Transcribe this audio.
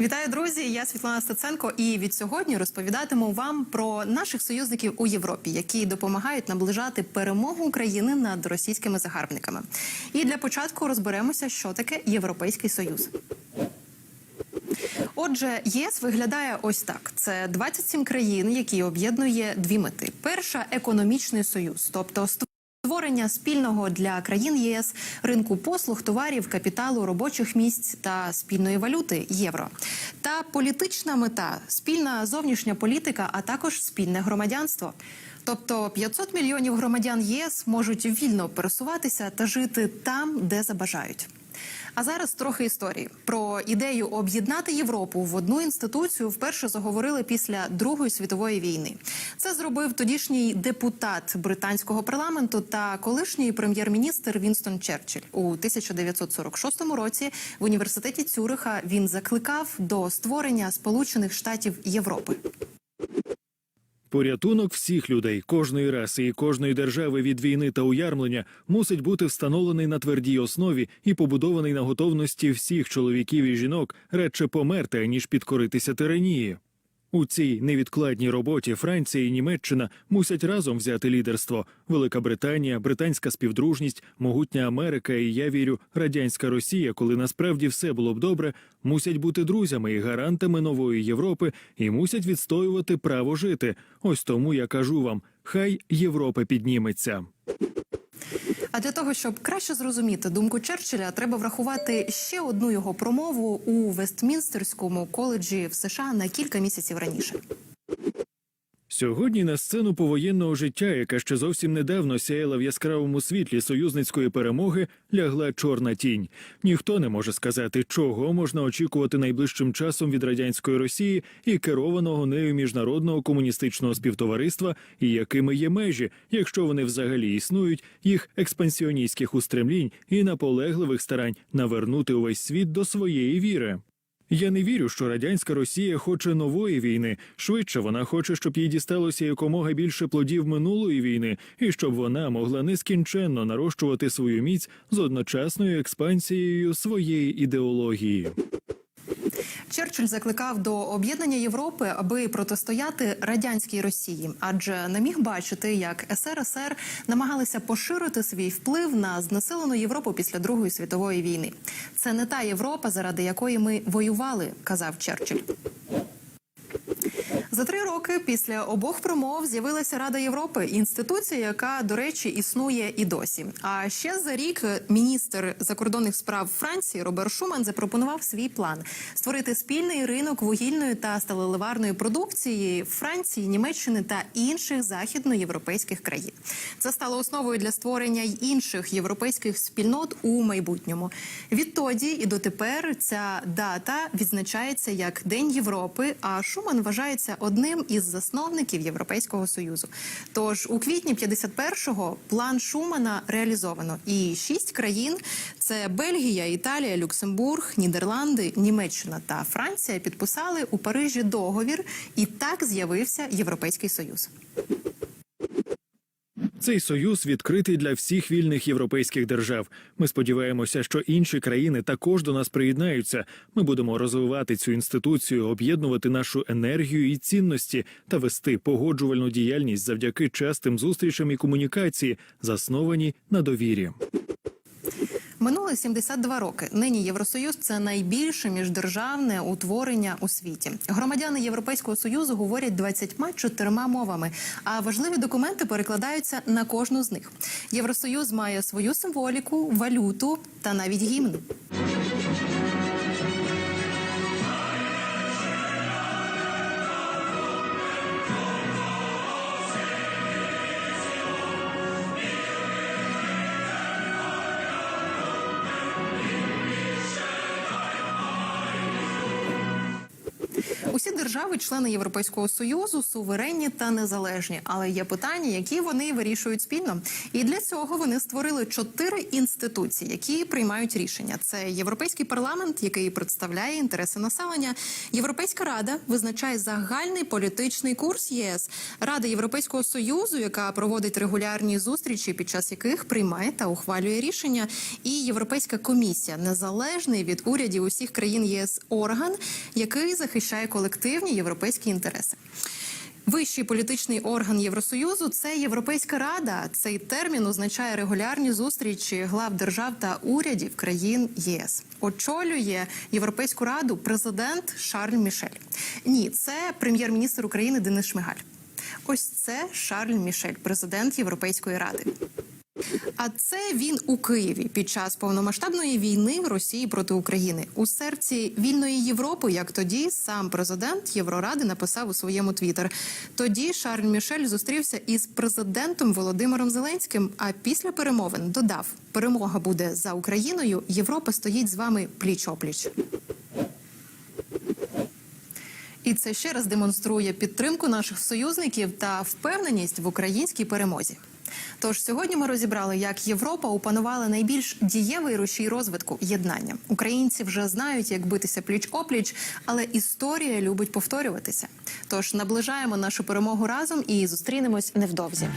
Вітаю, друзі! Я Світлана Стеценко, і від сьогодні розповідатиму вам про наших союзників у Європі, які допомагають наближати перемогу України над російськими загарбниками. І для початку розберемося, що таке Європейський Союз. Отже, ЄС виглядає ось так: це 27 країн, які об'єднує дві мети: перша економічний союз, тобто створення спільного для країн ЄС ринку послуг, товарів, капіталу, робочих місць та спільної валюти євро. Та політична мета спільна зовнішня політика, а також спільне громадянство. Тобто 500 мільйонів громадян ЄС можуть вільно пересуватися та жити там, де забажають. А зараз трохи історії про ідею об'єднати Європу в одну інституцію вперше заговорили після Другої світової війни. Це зробив тодішній депутат британського парламенту та колишній прем'єр-міністр Вінстон Черчилль. у 1946 році. В університеті Цюриха він закликав до створення Сполучених Штатів Європи. Порятунок всіх людей, кожної раси і кожної держави від війни та уярмлення мусить бути встановлений на твердій основі і побудований на готовності всіх чоловіків і жінок радше померти, ніж підкоритися тиранії. У цій невідкладній роботі Франція і Німеччина мусять разом взяти лідерство. Велика Британія, британська співдружність, могутня Америка і я вірю, радянська Росія, коли насправді все було б добре, мусять бути друзями і гарантами нової Європи і мусять відстоювати право жити. Ось тому я кажу вам: хай Європа підніметься. А для того, щоб краще зрозуміти думку Черчилля, треба врахувати ще одну його промову у Вестмінстерському коледжі в США на кілька місяців раніше. Сьогодні на сцену повоєнного життя, яка ще зовсім недавно сяяла в яскравому світлі союзницької перемоги, лягла чорна тінь. Ніхто не може сказати, чого можна очікувати найближчим часом від радянської Росії і керованого нею міжнародного комуністичного співтовариства, і якими є межі, якщо вони взагалі існують, їх експансіоністських устремлінь і наполегливих старань навернути увесь світ до своєї віри. Я не вірю, що радянська Росія хоче нової війни. Швидше вона хоче, щоб їй дісталося якомога більше плодів минулої війни, і щоб вона могла нескінченно нарощувати свою міць з одночасною експансією своєї ідеології. Черчилль закликав до об'єднання Європи, аби протистояти радянській Росії, адже не міг бачити, як СРСР намагалися поширити свій вплив на знесилену Європу після Другої світової війни. Це не та Європа, заради якої ми воювали, казав Черчилль. За три роки після обох промов з'явилася Рада Європи, інституція, яка, до речі, існує і досі. А ще за рік міністр закордонних справ Франції Робер Шуман запропонував свій план створити спільний ринок вугільної та сталеливарної продукції Франції, Німеччини та інших західноєвропейських країн. Це стало основою для створення інших європейських спільнот у майбутньому. Відтоді і дотепер ця дата відзначається як День Європи. А Шуман вважається одним із засновників Європейського союзу. Тож у квітні 51-го план Шумана реалізовано, і шість країн: це Бельгія, Італія, Люксембург, Нідерланди, Німеччина та Франція підписали у Парижі договір, і так з'явився Європейський Союз. Цей союз відкритий для всіх вільних європейських держав. Ми сподіваємося, що інші країни також до нас приєднаються. Ми будемо розвивати цю інституцію, об'єднувати нашу енергію і цінності та вести погоджувальну діяльність завдяки частим зустрічам і комунікації, засновані на довірі. Минуло 72 роки. Нині Євросоюз це найбільше міждержавне утворення у світі. Громадяни Європейського союзу говорять 24 мовами, а важливі документи перекладаються на кожну з них. Євросоюз має свою символіку, валюту та навіть гімн. Усі держави-члени Європейського союзу суверенні та незалежні, але є питання, які вони вирішують спільно. І для цього вони створили чотири інституції, які приймають рішення. Це європейський парламент, який представляє інтереси населення. Європейська рада визначає загальний політичний курс ЄС. Рада Європейського союзу, яка проводить регулярні зустрічі, під час яких приймає та ухвалює рішення. І Європейська комісія незалежний від урядів усіх країн ЄС орган, який захищає колективні європейські інтереси. Вищий політичний орган Євросоюзу це Європейська рада. Цей термін означає регулярні зустрічі глав держав та урядів країн ЄС. Очолює Європейську раду президент Шарль Мішель. Ні, це прем'єр-міністр України Денис Шмигаль. Ось це Шарль Мішель, президент Європейської ради. А це він у Києві під час повномасштабної війни Росії проти України у серці вільної Європи, як тоді сам президент Євроради написав у своєму твіттер. Тоді Шарль Мішель зустрівся із президентом Володимиром Зеленським. А після перемовин додав: перемога буде за Україною. Європа стоїть з вами пліч опліч. І це ще раз демонструє підтримку наших союзників та впевненість в українській перемозі. Тож сьогодні ми розібрали, як Європа опанувала найбільш дієвий рушій розвитку єднання. Українці вже знають, як битися пліч опліч, але історія любить повторюватися. Тож наближаємо нашу перемогу разом і зустрінемось невдовзі.